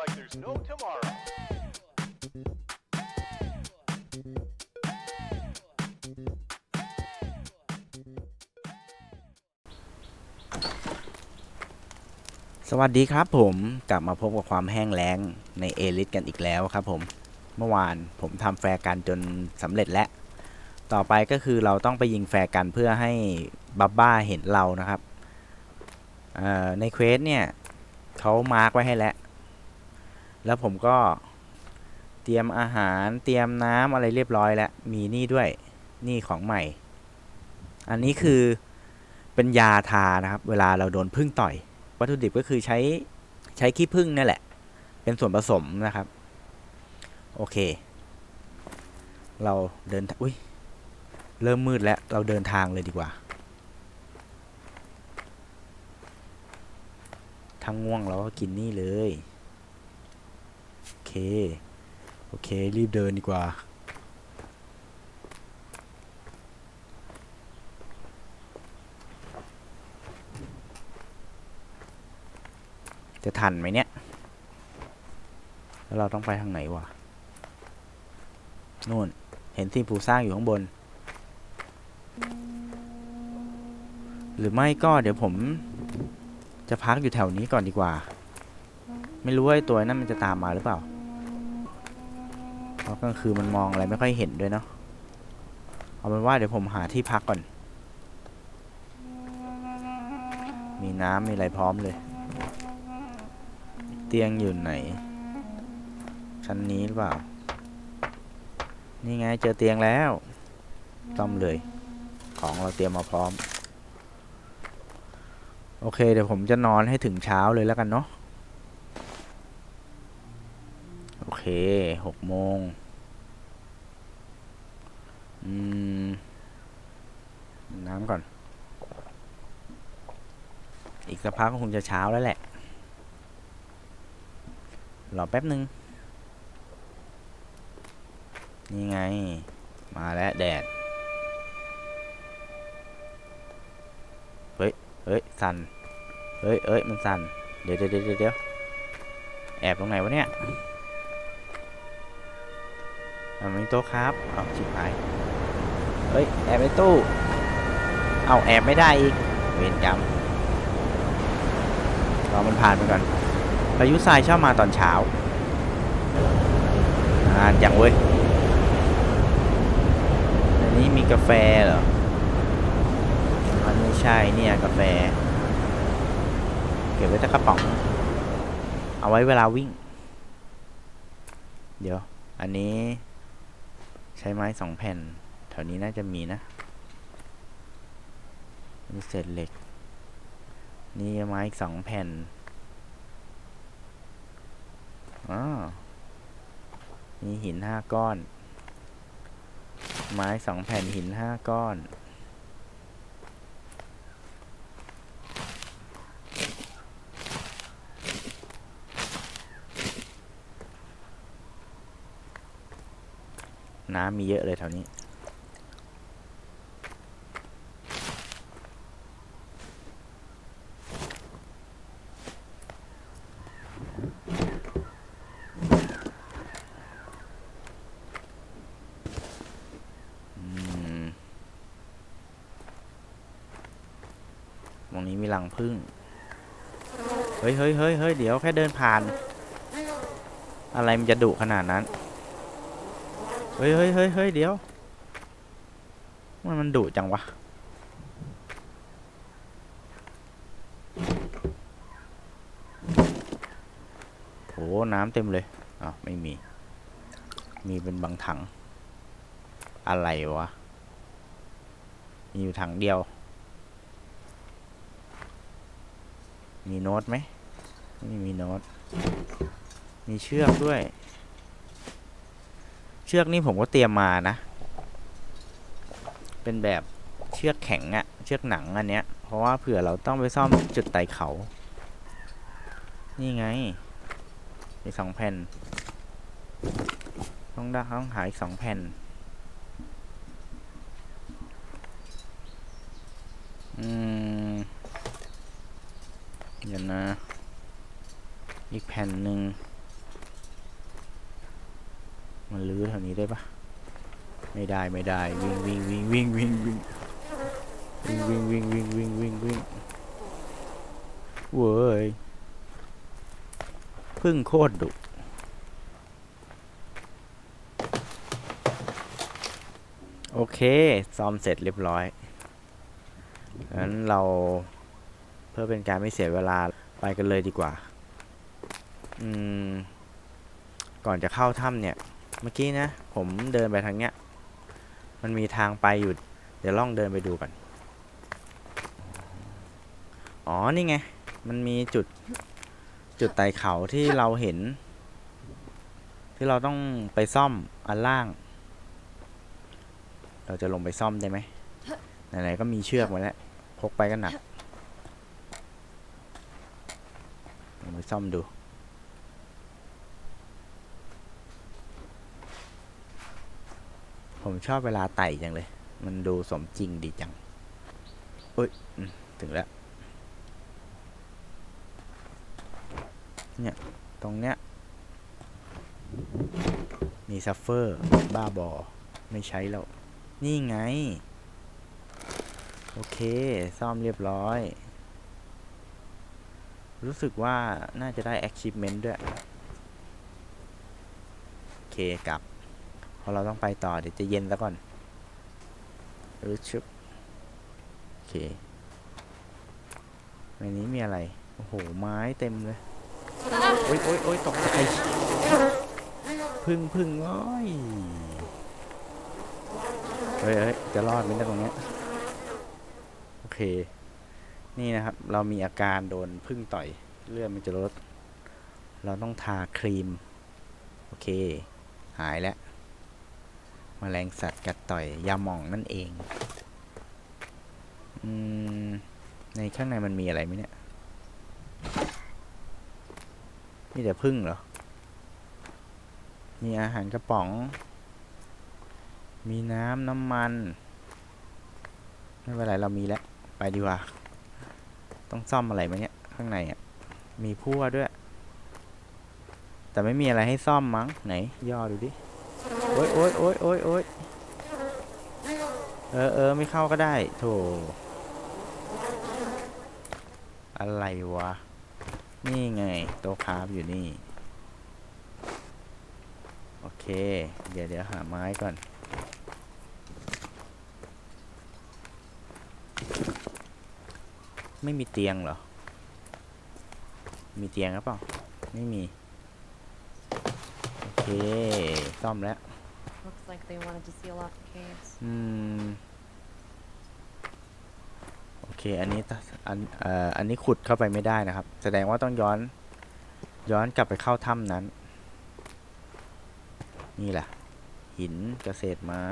like there's no tomorrow. สวัสดีครับผมกลับมาพบกับความแห้งแล้งในเอลิสกันอีกแล้วครับผมเมื่อวานผมทำแฟร์กันจนสำเร็จแล้ว ต่อไปก็คือเราต้องไปยิงแฟร์กันเพื่อให้บับบ้าเห็นเรานะครับในเควสเนี่ยเขามาร์กไว้ให้แล้ว แล้วผมก็เตรียมอาหารเตรียมน้ำอะไรเรียบร้อยแล้ว มีนี่ด้วยนี่ของใหม่ อันนี้คือเป็นยาทานะครับ เวลาเราโดนพึ่งต่อย วัตถุดิบก็คือใช้ใช้ขี้ผึ้งนั่นแหละ เป็นส่วนผสมนะครับ โอเค เราเดินอุ้ยเริ่มมืดแล้ว เราเดินทางเลยดีกว่าทางง่วงเราก็กินนี่เลย เค โอเค รีบเดินดีกว่า จะทันไหมเนี่ย แล้วเราต้องไปทางไหนวะนู่น เห็นที่ผูสร้างอยู่ข้างบน หรือไม่ก็เดี๋ยวผมจะพักอยู่แถวนี้ก่อนดีกว่า ไม่รู้ว่าไอตัวนั้นมันจะตามมาหรือเปล่า เพราะกลางคืนมันมองอะไรไม่ค่อยเห็นด้วยเนาะเอาเป็นว่าเดี๋ยวผมหาที่พักก่อน มีน้ำมีอะไรพร้อมเลย เตียงอยู่ไหน ชั้นนี้หรือเปล่า นี่ไงเจอเตียงแล้วต้อมเลย ของเราเตรียมมาพร้อม โอเค เดี๋ยวผมจะนอนให้ถึงเช้าเลยแล้วกันเนาะ โอ เคหกโมงอืม น้ำก่อน อีกสักพักก็คงจะเช้าแล้วแหละ รอแป๊บหนึ่งนี่ไง มาแล้วแดด เฮ้ย เฮ้ย สั่น เฮ้ยเอ้ย มันสั่นเดี๋ยวเดี๋ยวเดี๋ยวเดี๋ยวแอบตรงไหนวะเนี่ย มันมีโต๊ะครับเอาชิบหายเฮ้ย แอบในตู้ เอาแอบไม่ได้อีก เวรกรรมรอมันผ่านไปก่อนพายุทรายชอบมาตอนเช้าอ่านอย่างเว้ย อันนี้มีกาแฟเหรอ มันไม่ใช่เนี่ยกาแฟ เก็บไว้แต่กระป๋อง เอาไว้เวลาวิ่ง เดี๋ยว อันนี้ ใช้ไม้สองแผ่น แถวนี้น่าจะมีนะ มีเศษเหล็ก นี่ไม้อีกสองแผ่นอ๋อมีหินห้าก้อน ไม้สองแผ่นหินห้าก้อน น้ำมีเยอะเลยแถวนี้ ตรงนี้มีรังพึ่ง เฮ้ยเฮ้ยเฮ้ยเฮ้ยเดี๋ยวแค่เดินผ่าน อะไรมันจะดุขนาดนั้น ฮ้ยเฮ้ยเฮ้ยเฮ้ยเดี๋ยว มันมันดุจังวะ โห น้ำเต็มเลยอ่าวไม่มี มีเป็นบางถัง อะไรวะ มีอยู่ถังเดียว มีโน้ตไหม ไม่มีโน้ต มีเชือกด้วย เชือกนี่ผมก็เตรียมมานะ เป็นแบบเชือกแข็งอะเชือกหนังอันเนี้ย เพราะว่าเผื่อเราต้องไปซ่อมจุดไต่เขา นี่ไง มีสองแผ่น ต้องได้ต้องหาอีกสองแผ่น อืมเดี๋ยวนะ อีกแผ่นหนึ่ง มันลื้อแถวนี้ได้ปะไม่ได้ไม่ได้วิ่งวิ่งวิ่งวิ่งวิ่งวิ่งวิ่งวิ่งวิ่งวิ่งวิ่งวิ่งวิ่งเว้ยพึ่งโคตรดุโอเคซ่อมเสร็จเรียบร้อยงั้นเราเพื่อเป็นการไม่เสียเวลาไปกันเลยดีกว่า อืม ก่อนจะเข้าถ้ำเนี่ย เมื่อกี้นะ ผมเดินไปทางเนี้ย มันมีทางไปอยู่ เดี๋ยวล่องเดินไปดูกันอ๋อ นี่ไง มันมีจุด จุดไต่เขาที่เราเห็น ที่เราต้องไปซ่อมอันล่าง เราจะลงไปซ่อมได้ไหมไหนๆก็มีเชือกมาแล้ว พกไปก็หนักลงไปซ่อมดู ผมชอบเวลาไต่จังเลย มันดูสมจริงดีจังเอ้ยอืมถึงแล้ว เนี่ย ตรงเนี้ย มีซัฟเฟอร์ บ้าบอ ไม่ใช้แล้ว นี่ไง โอเค ซ่อมเรียบร้อย รู้สึกว่าน่าจะได้ achievement ด้วย โอเคกลับ พราะเราต้องไปต่อเดี๋ยวจะเย็นแล้วก่อนเออชึบโอเคในนี้มีอะไร โอ้โห ไม้เต็มเลย โอ๊ยโอ๊ยโอ๊ยตกใจพึ่งพึ่งโอ้ยเฮ้ยเฮ้ยจะรอดไหมนี่ยตรงเนี้ยโอเค นี่นะครับ เรามีอาการโดนพึ่งต่อย เลือดมันจะลด เราต้องทาครีม โอเค หายแล้ว มแมลงสัตว์กัดต่อยยาหม่องนั่นเองอในข้างในมันมีอะไรไหมเนี่ยมีแต่พึ่งเหรอ มีอาหารกระป๋อง มีน้ำน้ำมัน ไม่เป็นไรเรามีแล้ว ไปดีกว่า ต้องซ่อมอะไรไหมเนี่ย ข้างในอะ มีพั่วด้วย แต่ไม่มีอะไรให้ซ่อมมั้ง ไหน ย่อดูดิ โอ๊ยโอ๊ยโอ๊ยโอ๊ยโอ๊ยเออเออไม่เข้าก็ได้ โถ อะไรวะ นี่ไง โต๊ะคราฟอยู่นี่ โอเค เดี๋ยวเดี๋ยวหาไม้ก่อน ไม่มีเตียงเหรอ มีเตียงหรือเปล่า ไม่มี โอเค ซ่อมแล้ว like they wanted to seal off the caves. อืม โอเค อันนี้ตอันเอ่ออันนี้ขุดเข้าไปไม่ได้นะครับ แสดงว่าต้องย้อน ย้อนกลับไปเข้าถ้ำนั้น นี่แหละ หินเกษตรไม้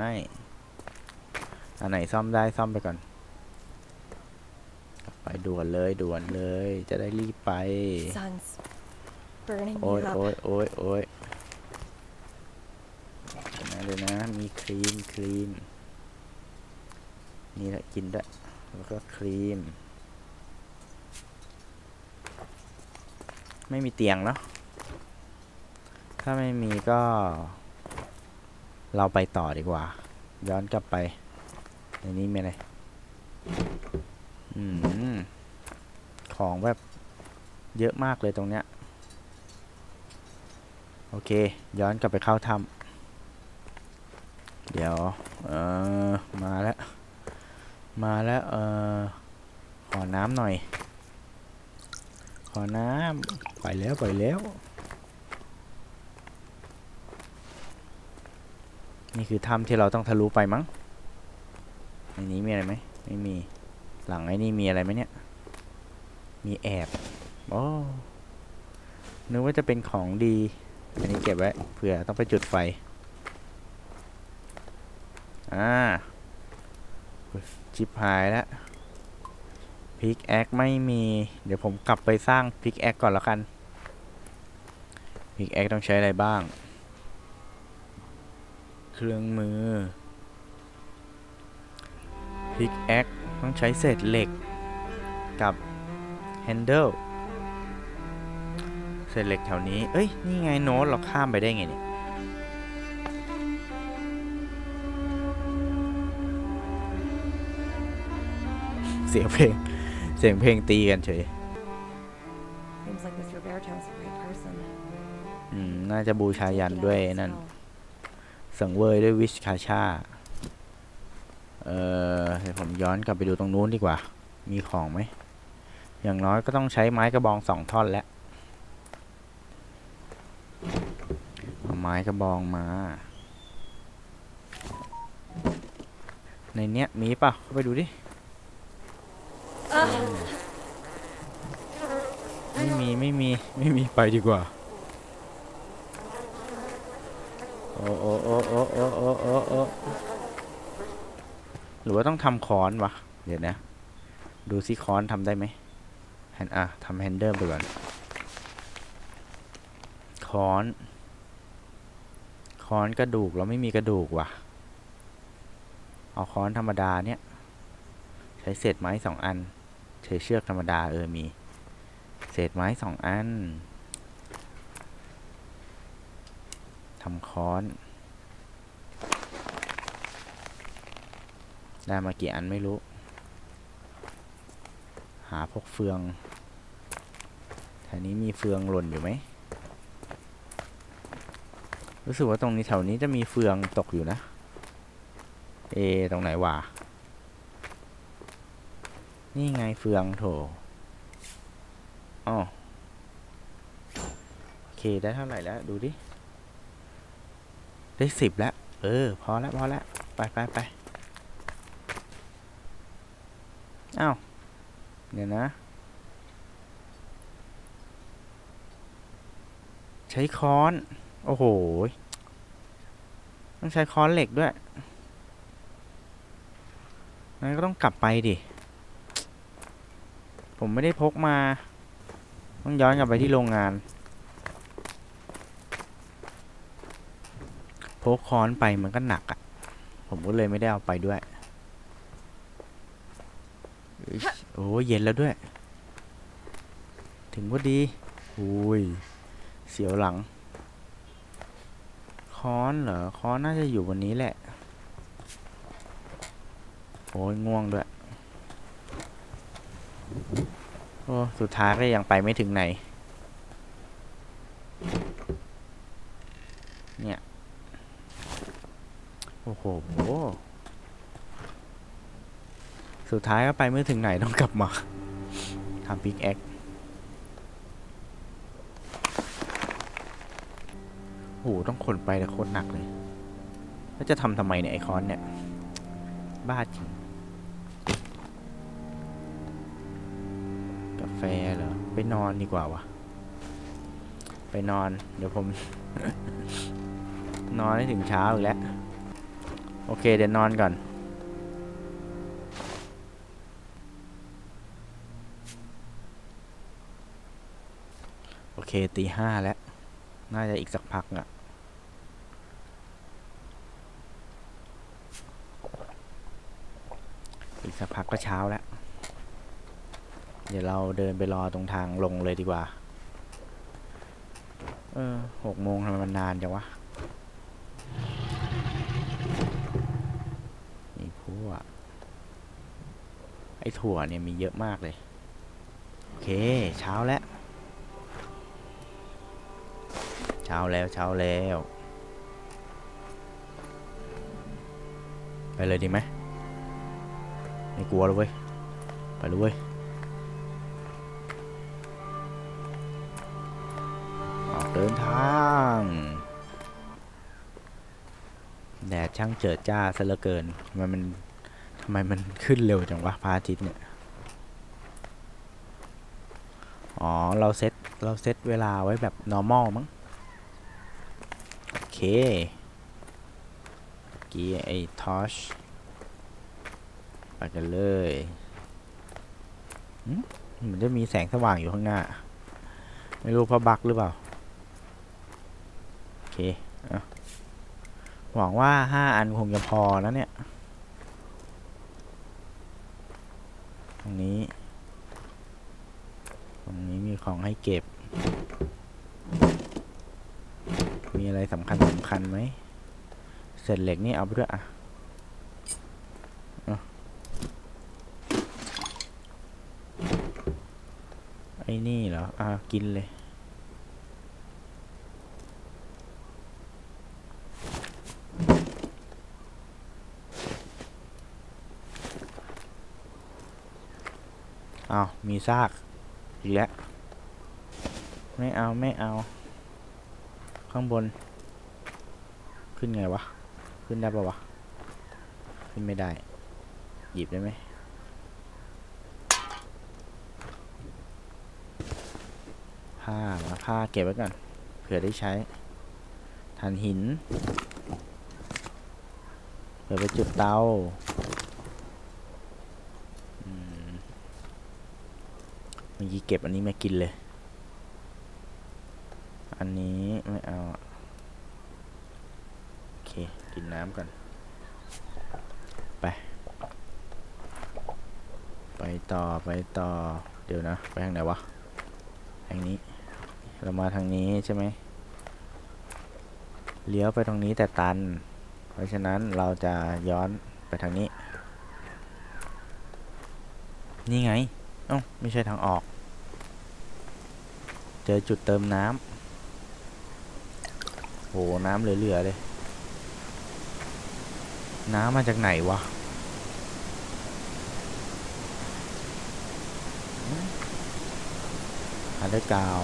อันไหนซ่อมได้ซ่อมไปก่อน ไปด่วนเลยด่วนเลย จะได้รีบไป Sun's burning โอ้ย me up. โอ้ยโอ้ยโอ้ย เดี๋ยนะ มีครีมครีม นี่แหละกินด้ แล้วก็ครีม ไม่มีเตียงเนาะ ถ้าไม่มีก็ เราไปต่อดีกว่า ย้อนกลับไป ในนี้มีอะไร อืม ของแบบเยอะมากเลยตรงเนี้ย โอเค ย้อนกลับไปเข้าถ้ำ ดี๋ยว เออมาแล้ว มาแล้ว เออขอน้ำหน่อย ขอน้ำไปแล้วไปแล้ว นี่คือถ้ำที่เราต้องทะลุไปมั้งในนี้มีอะไรไหมไม่มี หลังไอ้นี่มีอะไรไหมเนี่ย มีแอบโอ้นึกว่าจะเป็นของดี อันนี้เก็บไว้เผื่อต้องไปจุดไฟ อ่าจิบหายแล้วพิกแอคไม่มี เดี๋ยวผมกลับไปสร้างพิกแอคก่อนแล้วกันพิกแอคต้องใช้อะไรบ้าง เครื่องมือพิกแอคต้องใช้เศษเหล็กกับแฮนเดิลเศษเหล็กแถวนี้ เอ้ย นี่ไงโน้ตเราข้ามไปได้ไงเนี่ย เสียงเพลง เสียงเพลงตีกันเฉย Seems like Mr. Berto's a great person. อืม น่าจะบูชายัน Taken out ด้วย of his นั่น cell. สังเวยด้วยวิชคาชา เออเดี๋ยวผมย้อนกลับไปดูตรงนู้นดีกว่า มีของไหม อย่างน้อยก็ต้องใช้ไม้กระบองสองท่อนแล้วเอาไม้กระบองมา ในเนี้ยมีเปล่ะเข้าไปดูดิ ไม่มีไม่มีไม่มีไปดีกว่า โอ้โอ้โอ้โอ้โอ้โอ้โอ้โอ้หรือว่าต้องทำค้อนวะ เดี๋ยวนะ ดูซิค้อนทำได้ไหมแฮนอะทำแฮนเดิลไปก่อน ค้อน ค้อนกระดูกเราไม่มีกระดูกว่ะ เอาค้อนธรรมดาเนี่ย ใช้เศษไม้สองอัน ใช้เชือกธรรมดา เออ มี เศษไม้สองอันทำค้อน ได้มากี่อันไม่รู้ หาพวกเฟืองแถวนี้มีเฟืองหล่นอยู่ไหม รู้สึกว่าตรงนี้แถวนี้จะมีเฟืองตกอยู่นะ เอ ตรงไหนวะ นี่ไงเฟืองโถอ๋อโอเคได้เท่าไหร่แล้ว ดูดิ ได้สิบแล้ว เออ พอแล้วพอแล้วไปไปไปอ้าว เดี๋ยวนะ ใช้ค้อน โอ้โห ต้องใช้ค้อนเหล็กด้วยงั้นก็ต้องกลับไปดิ ผมไม่ได้พกมา ต้องย้อนกลับไปที่โรงงาน พกค้อนไปมันก็หนักอะ่ะ ผมก็เลยไม่ได้เอาไปด้วย โอ้เย็นแล้วด้วย ถึงพอดีอุ้ย เสียวหลัง ค้อนเหรอ ค้อนน่าจะอยู่บนนี้แหละ โอ้ยง่วงด้วย โอ้ สุดท้ายก็ยังไปไม่ถึงไหน เนี่ย โอ้โห สุดท้ายก็ไปไม่ถึงไหนต้องกลับมาทำพิกแอคโอ้โหต้องขนไปแต่โคตรหนักเลย แล้วจะทำทำไมเนี่ยไอคอนเนี่ย บ้าจริง แฟเหรอ ไปนอนดีกว่าวะ ไปนอน เดี๋ยวผม นอนให้ถึงเช้าอีกแล้ว โอเค เดี๋ยวนอนก่อน โอเคตีห้าแล้ว น่าจะอีกสักพักอะอีกสักพักก็เช้าแล้ว เดี๋ยวเราเดินไปรอตรงทางลงเลยดีกว่า เออหกโมงทำไมมันนานจังวะมีพวกไอ้ถั่วเนี่ยมีเยอะมากเลย โอเค เช้าแล้ว เช้าแล้วเช้าแล้ว ไปเลยดีไหมไม่กลัวเลยเว้ย ไปเลยเว้ย แดดช่างเจิดจ้าซะเหลือเกินทำไมมันทำไมมันขึ้นเร็วจังวะพระอาทิตย์เนี่ย อ๋อ เราเซตเราเซตเวลาไว้แบบ normal มั้ง โอเคเมื่อกี้ไอ้ทอชไปกันเลยมันจะมีแสงสว่างอยู่ข้างหน้า ไม่รู้เพราะบักหรือเปล่า หวังว่าห้าอันคงจะพอแล้วเนี่ย ตรงนี้ ตรงนี้มีของให้เก็บ มีอะไรสำคัญสำคัญไหมเศษเหล็กนี่เอาไปด้วยอะเอาอ้นี่เหรอ อ่า กินเลย อ้าวมีซากอีกแล้วไม่เอาไม่เอา ข้างบน ขึ้นไงวะ ขึ้นได้ปะวะ ขึ้นไม่ได้ หยิบได้ไหมผ้ามาผ้าเก็บไว้ก่อน เผื่อได้ใช้ถ่านหินเผื่อไปจุดเตาอืม เมื่อกี้เก็บอันนี้มากินเลย อันนี้ไม่เอา โอเค กินน้ำก่อน ไป ไปต่อไปต่อ เดี๋ยวนะ ไปทางไหนวะ ทางนี้ เรามาทางนี้ใช่ไหม เลี้ยวไปตรงนี้แต่ตัน เพราะฉะนั้นเราจะย้อนไปทางนี้ นี่ไง เอ้า ไม่ใช่ทางออก เจอจุดเติมน้ำโหน้ำเหลือๆเลย น้ำมาจากไหนวะอันเดอร์กาว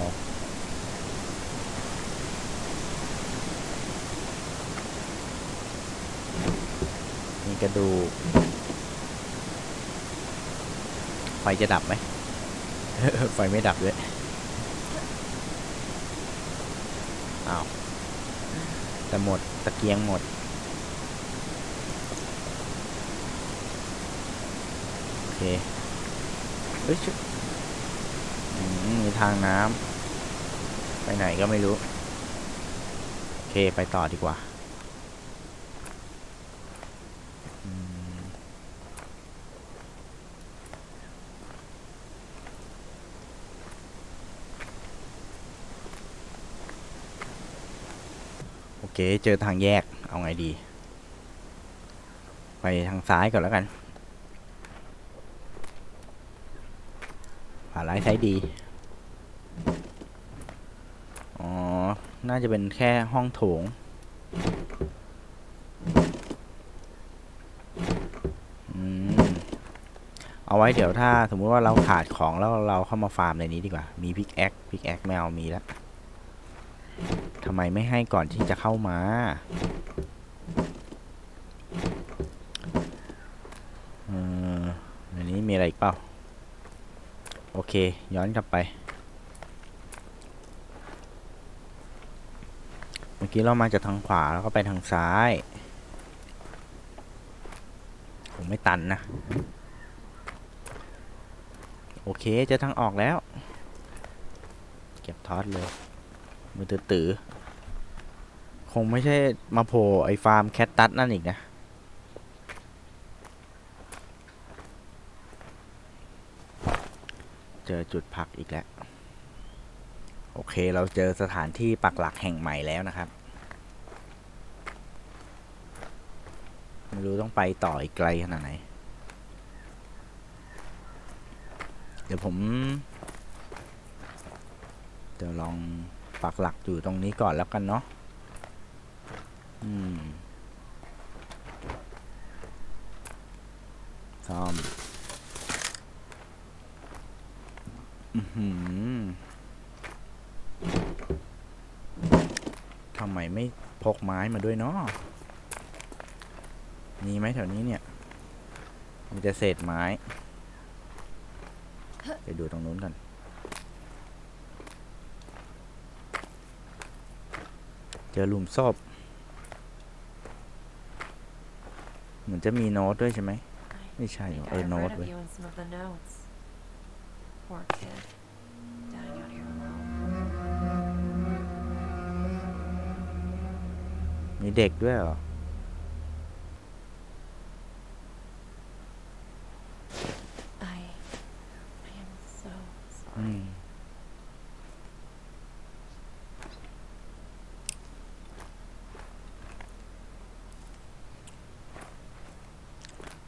มีกระดูกไฟจะดับไหม ไฟไม่ดับด้วย อ้าว แต่หมดตะเกียงหมด โอเค เฮ้ยชุดอืมมีทางน้ำไปไหนก็ไม่รู้ โอเค ไปต่อดีกว่า เคเจอทางแยกเอาไงดี ไปทางซ้ายก่อนแล้วกันขวาร้ายซ้ายดี อ๋อ น่าจะเป็นแค่ห้องโถงอเอาไว้เดี๋ยวถ้าสมมุติว่าเราขาดของแล้วเราเข้ามาฟาร์มในนี้ดีกว่า มีพิกแอคพิกแอคแมวมีแล้ว ทำไมไม่ให้ก่อนที่จะเข้ามาเออในนี้มีอะไรอีกเปล่า โอเค ย้อนกลับไป เมื่อกี้เรามาจากทางขวาแล้วก็ไปทางซ้ายผมไม่ตันนะ โอเคจอทางออกแล้ว เก็บทอดเลยมือตือ คงไม่ใช่มาโผล่ไอ้ฟาร์มแคตตัสนั่นอีกนะ เจอจุดพักอีกแล้ว โอเคเราเจอสถานที่ปักหลักแห่งใหม่แล้วนะครับ ไม่รู้ต้องไปต่ออีกไกลขนาดไหน เดี๋ยวผมเดี๋ยวลองปักหลักอยู่ตรงนี้ก่อนแล้วกันเนาะ อืมซ่อมอือหือทำไมไม่พกไม้มาด้วยเนาะมีไหมแถวนี้เนี่ย มีแต่เศษไม้ ไปดูตรงนู้นกันเจอหลุมศพเห มือนจะมีโน้ตด้วยใช่ไหมไม่ใช่หรอ think เออ I โน้ต read เว้ of ย you in some of the notes. Poor kid, dying out here alone. มีเด็กด้วยเหรอ I, I am so อื sorry. ม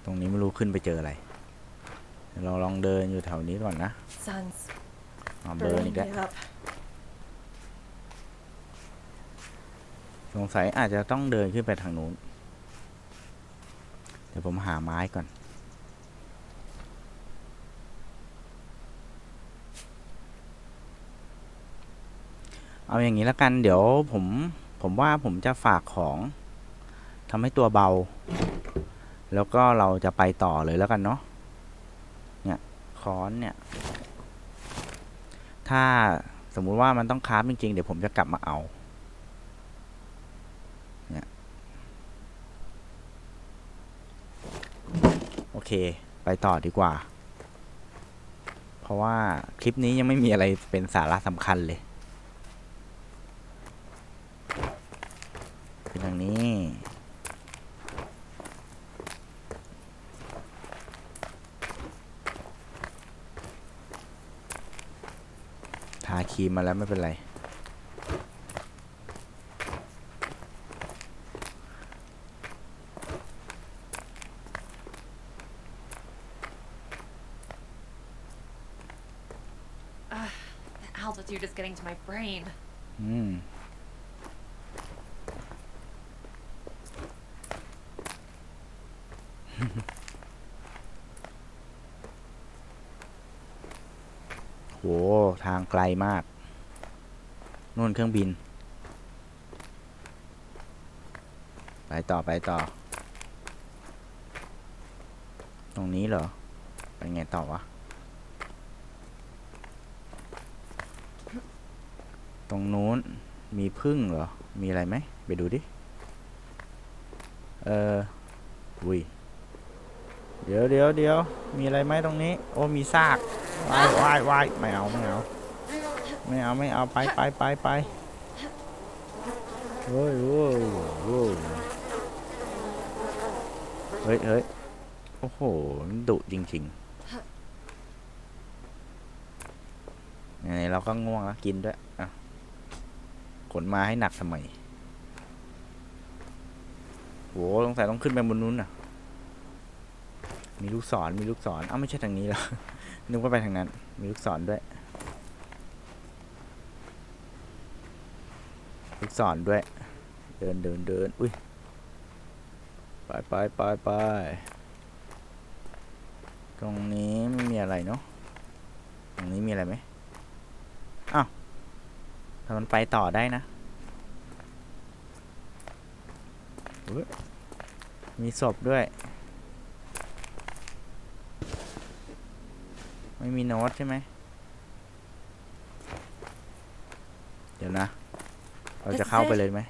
ตรงนี้ไม่รู้ ขึ้นไปเจออะไรเดี๋ยวเราลองเดินอยู่แถวนี้ก่อนนะ Sons, อ๋อเบิร์นอีกแล้ว Burning me up. สงสัยอาจจะต้องเดินขึ้นไปทางนู้น เดี๋ยวผมหาไม้ก่อน เอาอย่างนี้แล้วกัน เดี๋ยวผม ผมว่าผมจะฝากของทำให้ตัวเบา แล้วก็เราจะไปต่อเลยแล้วกันเนาะเนี่ยค้อนเนี่ย ถ้าสมมุติว่ามันต้องคราฟจริงๆ เดี๋ยวผมจะกลับมาเอาโอเค ไปต่อดีกว่า เพราะว่าคลิปนี้ยังไม่มีอะไรเป็นสาระสำคัญเลยเป็นทางนี้ ทาครีมมาแล้วไม่เป็นไร The altitude is getting to my brain. อืม ทางไกลมากนู่นเครื่องบิน ไปต่อไปต่อ ตรงนี้เหรอ ไปไงต่อวะ ตรงนู้นมีพึ่งเหรอ มีอะไรไหม ไปดูดิ เอออุ้ยเดี๋ยวเดี๋ยวเดี๋ยวมีอะไรไหมตรงนี้ โอ้มีซาก วายวายวายไม่เอาไม่เอาไม่เอาไม่เอาไปไปไปไปเฮ้ยโว้ยโว้ยเฮ้ยเฮ้ยโอ้โหดุจริงๆไหนเราก็ง่วงแล้วกินด้วยอะขนมาให้หนักทำไมโหสงสัยต้องขึ้นไปบนนู้นน่ะ มีลูกศรมีลูกศรอ้าไม่ใช่ทางนี้แล้ว นึกว่าไปทางนั้น มีลูกศรด้วย ลูกศรด้วย เดินเดินเดินอุ้ย ไปไปไปไป ตรงนี้ไม่มีอะไรเนาะ ตรงนี้มีอะไรไหมอ้าวแต่มันไปต่อได้นะ มีศพด้วย ไม่มีโน้ตใช่ไหม เดี๋ยวนะ เราจะเข้าไปเลยไหม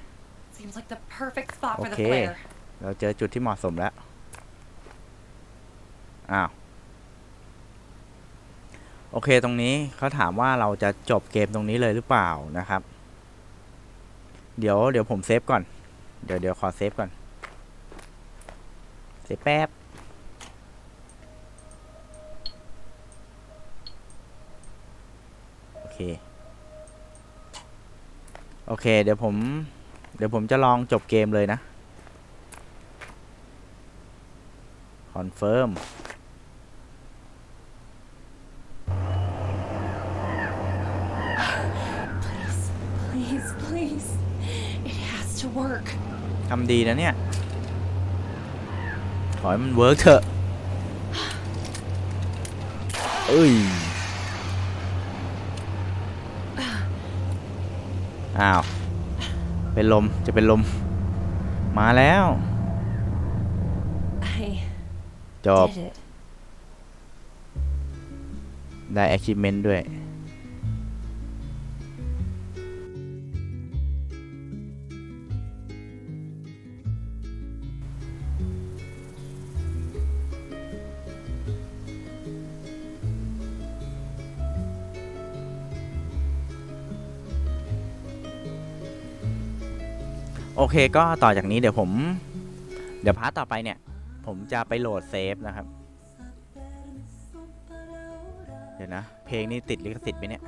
Seems like the perfect spot for the Okay. flare. เราเจอจุดที่เหมาะสมแล้ว อ้าว โอเคตรงนี้เขาถามว่าเราจะจบเกมตรงนี้เลยหรือเปล่านะครับ เดี๋ยวเดี๋ยวผมเซฟก่อน เดี๋ยวเดี๋ยวขอเซฟก่อน เซฟแป๊บ โอเค โอเค เดี๋ยวผม เดี๋ยวผมจะลองจบเกมเลยนะ คอนเฟิร์ม Please, please, please. It has to work. ทำดีนะเนี่ย ขอให้มันเวิร์กเถอะ เอ้ย อ้าว เป็นลม จะเป็นลม มาแล้ว I จบ did it. ได้ achievement ด้วย โอเคก็ต่อจากนี้เดี๋ยวผม เดี๋ยวพาร์ทต่อไปเนี่ย ผมจะไปโหลดเซฟนะครับ เดี๋ยวนะ เพลงนี้ติดลิขสิทธิ์ไหมเนี่ย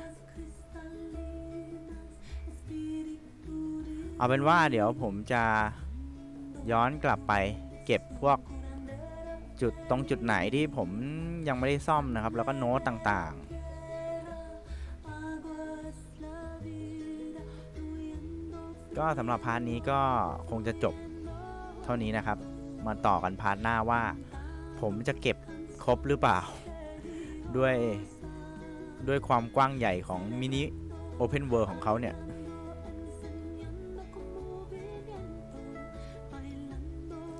เอาเป็นว่าเดี๋ยวผมจะย้อนกลับไปเก็บพวกจุดตรงจุดไหนที่ผมยังไม่ได้ซ่อมนะครับ แล้วก็โน้ตต่าง ก็สำหรับพาร์ทนี้ก็คงจะจบเท่านี้นะครับ มาต่อกันพาร์ทหน้าว่า ผมจะเก็บครบหรือเปล่า ด้วยด้วยความกว้างใหญ่ของมินิโอเพนเวิ d ของเขาเนี่ย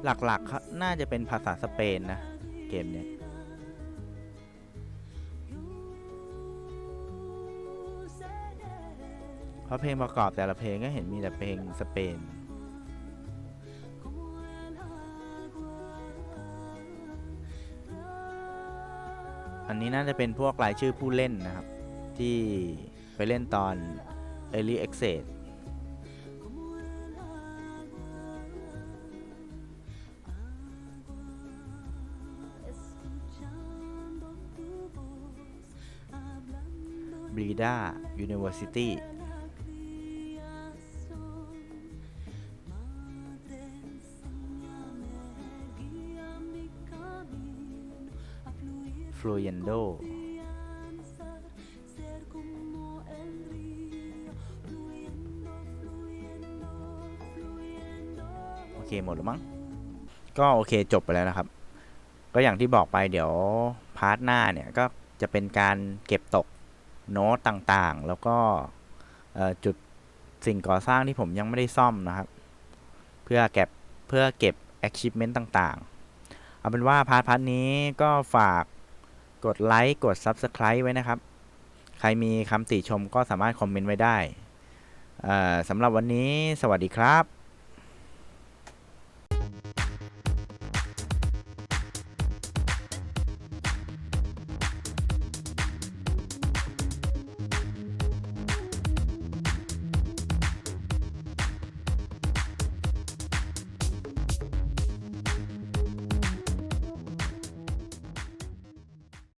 หลักๆครับน่าจะเป็นภาษาสเปนนะ เกมเนี้ย เพราะเพลงประกอบแต่ละเพลงก็เห็นมีแต่เพลงสเปน อันนี้น่าจะเป็นพวกรายชื่อผู้เล่นนะครับ ที่ไปเล่นตอน Early Access บรีดา University ฟลูเยนโดโอเค หมดแล้วมั้ง ก็โอเคจบไปแล้วนะครับ ก็อย่างที่บอกไปเดี๋ยวพาร์ทหน้าเนี่ย ก็จะเป็นการเก็บตกโน้ตต่างๆ แล้วก็จุดสิ่งก่อสร้างที่ผมยังไม่ได้ซ่อมนะครับ เพื่อเก็บเพื่อเก็บ achievement ต่างๆ เอาเป็นว่าพาร์ทพาร์ทนี้ก็ฝาก กดไลค์กด Subscribe ไว้นะครับ ใครมีคำติชมก็สามารถคอมเมนต์ไว้ได้สำหรับวันนี้สวัสดีครับ